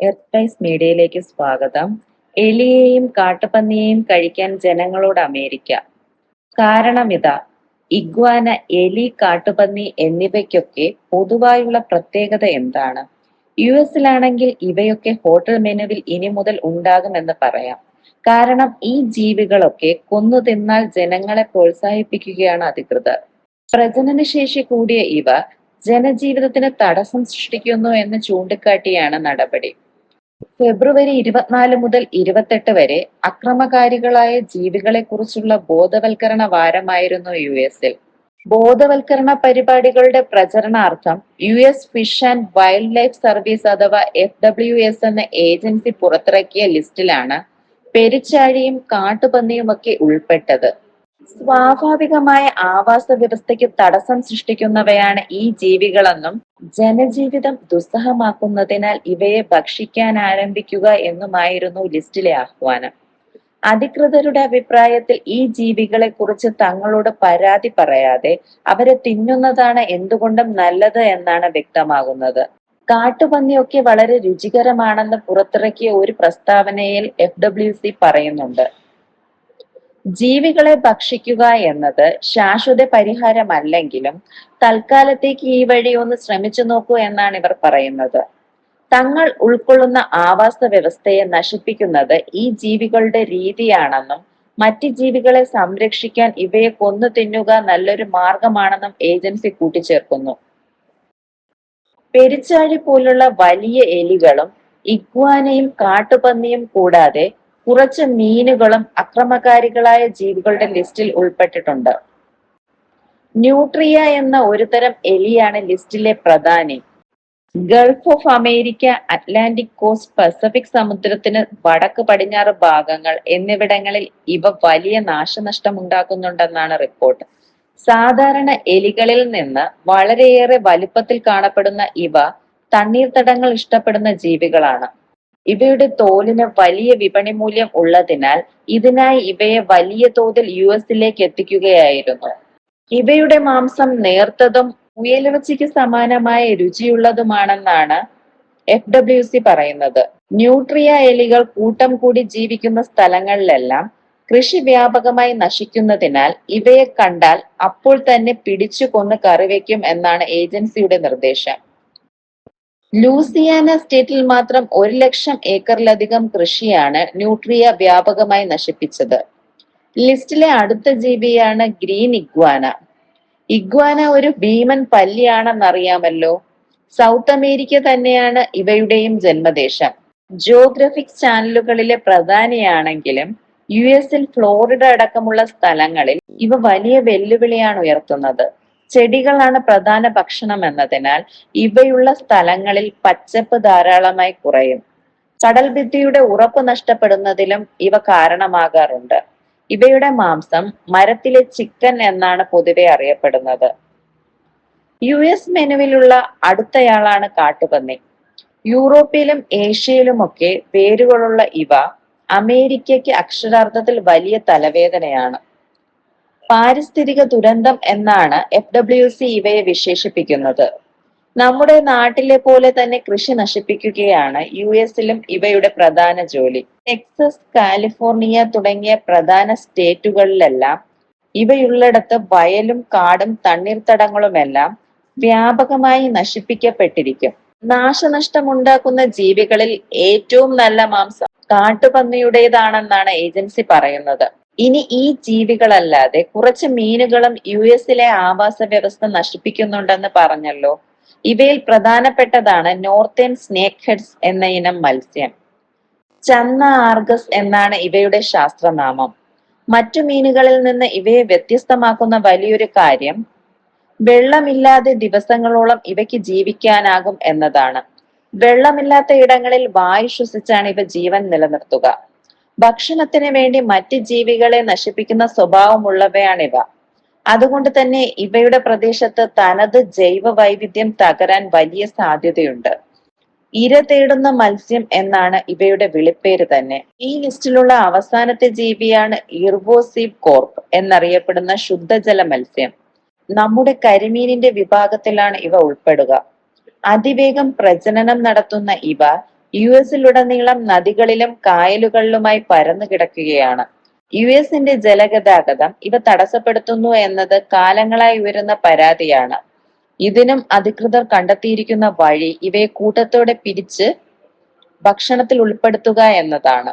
എർത്തൈസ് മീഡിയയിലേക്ക് സ്വാഗതം. എലിയെയും കാട്ടുപന്നിയെയും കഴിക്കാൻ ജനങ്ങളോട് അമേരിക്ക. കാരണമിതാ ഇഗ്വാന എലി കാട്ടുപന്നി എന്നിവയ്ക്കൊക്കെ പൊതുവായുള്ള പ്രത്യേകത എന്താണ്? യു എസിലാണെങ്കിൽ ഇവയൊക്കെ ഹോട്ടൽ മെനുവിൽ ഇനി മുതൽ ഉണ്ടാകുമെന്ന് പറയാം. കാരണം ഈ ജീവികളൊക്കെ കൊന്നു തിന്നാൽ ജനങ്ങളെ പ്രോത്സാഹിപ്പിക്കുകയാണ് അധികൃതർ. പ്രജനനശേഷി കൂടിയ ഇവ ജനജീവിതത്തിന് തടസ്സം സൃഷ്ടിക്കുന്നു എന്ന് ചൂണ്ടിക്കാട്ടിയാണ് നടപടി. ഫെബ്രുവരി ഇരുപത്തിനാല് മുതൽ ഇരുപത്തെട്ട് വരെ അക്രമകാരികളായ ജീവികളെ കുറിച്ചുള്ള ബോധവൽക്കരണ വാരമായിരുന്നു യു എസിൽ ബോധവൽക്കരണ പരിപാടികളുടെ പ്രചരണാർത്ഥം U S fish and wildlife service അഥവാ എഫ് ഡബ്ല്യു എസ് എന്ന ഏജൻസി പുറത്തിറക്കിയ ലിസ്റ്റിലാണ് പെരിച്ചാഴിയും കാട്ടുപന്നിയുമൊക്കെ ഉൾപ്പെട്ടത്. സ്വാഭാവികമായ ആവാസ വ്യവസ്ഥയ്ക്ക് തടസ്സം സൃഷ്ടിക്കുന്നവയാണ് ഈ ജീവികളെന്നും ജനജീവിതം ദുസ്സഹമാക്കുന്നതിനാൽ ഇവയെ ഭക്ഷിക്കാൻ ആരംഭിക്കുക എന്നുമായിരുന്നു ലിസ്റ്റിലെ ആഹ്വാനം. അധികൃതരുടെ അഭിപ്രായത്തിൽ ഈ ജീവികളെ കുറിച്ച് തങ്ങളോട് പരാതി പറയാതെ അവരെ തിന്നുന്നതാണ് എന്തുകൊണ്ടും നല്ലത് എന്നാണ് വ്യക്തമാകുന്നത്. കാട്ടുപന്നിയൊക്കെ വളരെ രുചികരമാണെന്ന് പുറത്തിറക്കിയ ഒരു പ്രസ്താവനയിൽ എഫ് ഡബ്ല്യു സി പറയുന്നുണ്ട്. ജീവികളെ ഭക്ഷിക്കുക എന്നത് ശാശ്വത പരിഹാരമല്ലെങ്കിലും തൽക്കാലത്തേക്ക് ഈ വഴി ഒന്ന് ശ്രമിച്ചു നോക്കൂ എന്നാണ് ഇവർ പറയുന്നത്. തങ്ങൾ ഉൾക്കൊള്ളുന്ന ആവാസ വ്യവസ്ഥയെ നശിപ്പിക്കുന്നത് ഈ ജീവികളുടെ രീതിയാണെന്നും മറ്റ് ജീവികളെ സംരക്ഷിക്കാൻ ഇവയെ കൊന്നു തിന്നുക നല്ലൊരു മാർഗമാണെന്നും ഏജൻസി കൂട്ടിച്ചേർക്കുന്നു. പെരിച്ചാഴി പോലുള്ള വലിയ എലികളും ഇഗ്വാനയും കാട്ടുപന്നിയും കൂടാതെ കുറച്ച് മീനുകളും അക്രമകാരികളായ ജീവികളുടെ ലിസ്റ്റിൽ ഉൾപ്പെട്ടിട്ടുണ്ട്. ന്യൂട്രിയ എന്ന ഒരുതരം എലിയാണ് ലിസ്റ്റിലെ പ്രധാനി. Gulf of America Atlantic coast Pacific സമുദ്രത്തിന് വടക്ക് പടിഞ്ഞാറ് ഭാഗങ്ങൾ എന്നിവിടങ്ങളിൽ ഇവ വലിയ നാശനഷ്ടം ഉണ്ടാക്കുന്നുണ്ടെന്നാണ് റിപ്പോർട്ട്. സാധാരണ എലികളിൽ നിന്ന് വളരെയേറെ വലുപ്പത്തിൽ കാണപ്പെടുന്ന ഇവ തണ്ണീർത്തടങ്ങൾ ഇഷ്ടപ്പെടുന്ന ജീവികളാണ്. ഇവയുടെ തോലിന് വലിയ വിപണി മൂല്യം ഉള്ളതിനാൽ ഇതിനായി ഇവയെ വലിയ തോതിൽ യു എസിലേക്ക് എത്തിക്കുകയായിരുന്നു. ഇവയുടെ മാംസം നേർത്തതും മുയലിറച്ചിക്ക് സമാനമായ രുചിയുള്ളതുമാണെന്നാണ് എഫ് ഡബ്ല്യു സി പറയുന്നത്. ന്യൂട്രിയ എലികൾ കൂട്ടം കൂടി ജീവിക്കുന്ന സ്ഥലങ്ങളിലെല്ലാം കൃഷി വ്യാപകമായി നശിക്കുന്നതിനാൽ ഇവയെ കണ്ടാൽ അപ്പോൾ തന്നെ പിടിച്ചു കൊന്ന് കറിവെക്കും എന്നാണ് ഏജൻസിയുടെ നിർദ്ദേശം. ലൂസിയാന സ്റ്റേറ്റിൽ മാത്രം ഒരു ലക്ഷം ഏക്കറിലധികം കൃഷിയാണ് ന്യൂട്രിയ വ്യാപകമായി നശിപ്പിച്ചത്. ലിസ്റ്റിലെ അടുത്ത ജീവിയാണ് ഗ്രീൻ ഇഗ്വാന. ഇഗ്വാന ഒരു ഭീമൻ പല്ലിയാണെന്നറിയാമല്ലോ. സൗത്ത് അമേരിക്ക തന്നെയാണ് ഇവയുടെയും ജന്മദേശം. ജോഗ്രഫിക് ചാനലുകളിലെ പ്രധാനിയാണെങ്കിലും യു എസിൽ ഫ്ലോറിഡ അടക്കമുള്ള സ്ഥലങ്ങളിൽ ഇവ വലിയ വെല്ലുവിളിയാണ് ഉയർത്തുന്നത്. ചെടികളാണ് പ്രധാന ഭക്ഷണം എന്നതിനാൽ ഇവയുള്ള സ്ഥലങ്ങളിൽ പച്ചപ്പ് ധാരാളമായി കുറയും. കടൽ ഭിത്തിയുടെ ഉറപ്പ് നഷ്ടപ്പെടുന്നതിലും ഇവ കാരണമാകാറുണ്ട്. ഇവയുടെ മാംസം മരത്തിലെ ചിക്കൻ എന്നാണ് പൊതുവെ അറിയപ്പെടുന്നത്. യു എസ് മെനുവിലുള്ള അടുത്തയാളാണ് കാട്ടുപന്നി. യൂറോപ്പിലും ഏഷ്യയിലുമൊക്കെ പേരുകളുള്ള ഇവ അമേരിക്കയ്ക്ക് അക്ഷരാർത്ഥത്തിൽ വലിയ തലവേദനയാണ്. പാരിസ്ഥിതിക ദുരന്തം എന്നാണ് എഫ് ഡബ്ല്യു സി ഇവയെ വിശേഷിപ്പിക്കുന്നത്. നമ്മുടെ നാട്ടിലെ പോലെ തന്നെ കൃഷി നശിപ്പിക്കുകയാണ് യു എസിലും ഇവയുടെ പ്രധാന ജോലി. ടെക്സസ് കാലിഫോർണിയ തുടങ്ങിയ പ്രധാന സ്റ്റേറ്റുകളിലെല്ലാം ഇവയുള്ളിടത്ത് വയലും കാടും തണ്ണീർത്തടങ്ങളുമെല്ലാം വ്യാപകമായി നശിപ്പിക്കപ്പെട്ടിരിക്കും. നാശനഷ്ടമുണ്ടാക്കുന്ന ജീവികളിൽ ഏറ്റവും നല്ല മാംസം കാട്ടുപന്നിയുടേതാണെന്നാണ് ഏജൻസി പറയുന്നത്. ഇനി ഈ ജീവികളല്ലാതെ കുറച്ച് മീനുകളും യു എസിലെ ആവാസ വ്യവസ്ഥ നശിപ്പിക്കുന്നുണ്ടെന്ന് പറഞ്ഞല്ലോ. ഇവയിൽ പ്രധാനപ്പെട്ടതാണ് നോർത്തേൺ സ്നേക്ക് ഹെഡ്സ് എന്ന ഇനം മത്സ്യം. ചന്ന ആർഗസ് എന്നാണ് ഇവയുടെ ശാസ്ത്രനാമം. മറ്റു മീനുകളിൽ നിന്ന് ഇവയെ വ്യത്യസ്തമാക്കുന്ന വലിയൊരു കാര്യം വെള്ളമില്ലാതെ ദിവസങ്ങളോളം ഇവയ്ക്ക് ജീവിക്കാനാകും എന്നതാണ്. വെള്ളമില്ലാത്ത ഇടങ്ങളിൽ വായു ശ്വസിച്ചാണ് ഇവ ജീവൻ നിലനിർത്തുക. ഭക്ഷണത്തിന് വേണ്ടി മറ്റ് ജീവികളെ നശിപ്പിക്കുന്ന സ്വഭാവമുള്ളവയാണിവ. അതുകൊണ്ട് തന്നെ ഇവയുടെ പ്രദേശത്ത് തനത് ജൈവ വൈവിധ്യം തകരാൻ വലിയ സാധ്യതയുണ്ട്. ഇര തേടുന്ന മത്സ്യം എന്നാണ് ഇവയുടെ വിളിപ്പേര് തന്നെ. ഈ ലിസ്റ്റിലുള്ള അവസാനത്തെ ജീവിയാണ് ഇർവോസീവ് കോർപ്പ് എന്നറിയപ്പെടുന്ന ശുദ്ധജല മത്സ്യം. നമ്മുടെ കരിമീനിന്റെ വിഭാഗത്തിലാണ് ഇവ ഉൾപ്പെടുക. അതിവേഗം പ്രജനനം നടത്തുന്ന ഇവ യു എസിലുടനീളം നദികളിലും കായലുകളിലുമായി പരന്നു കിടക്കുകയാണ്. യു എസിന്റെ ജലഗതാഗതം ഇവ തടസ്സപ്പെടുത്തുന്നു എന്നത് കാലങ്ങളായി ഉയരുന്ന പരാതിയാണ്. ഇതിനും അധികൃതർ കണ്ടെത്തിയിരിക്കുന്ന വഴി ഇവയെ കൂട്ടത്തോടെ പിരിച്ച് ഭക്ഷണത്തിൽ ഉൾപ്പെടുത്തുക എന്നതാണ്.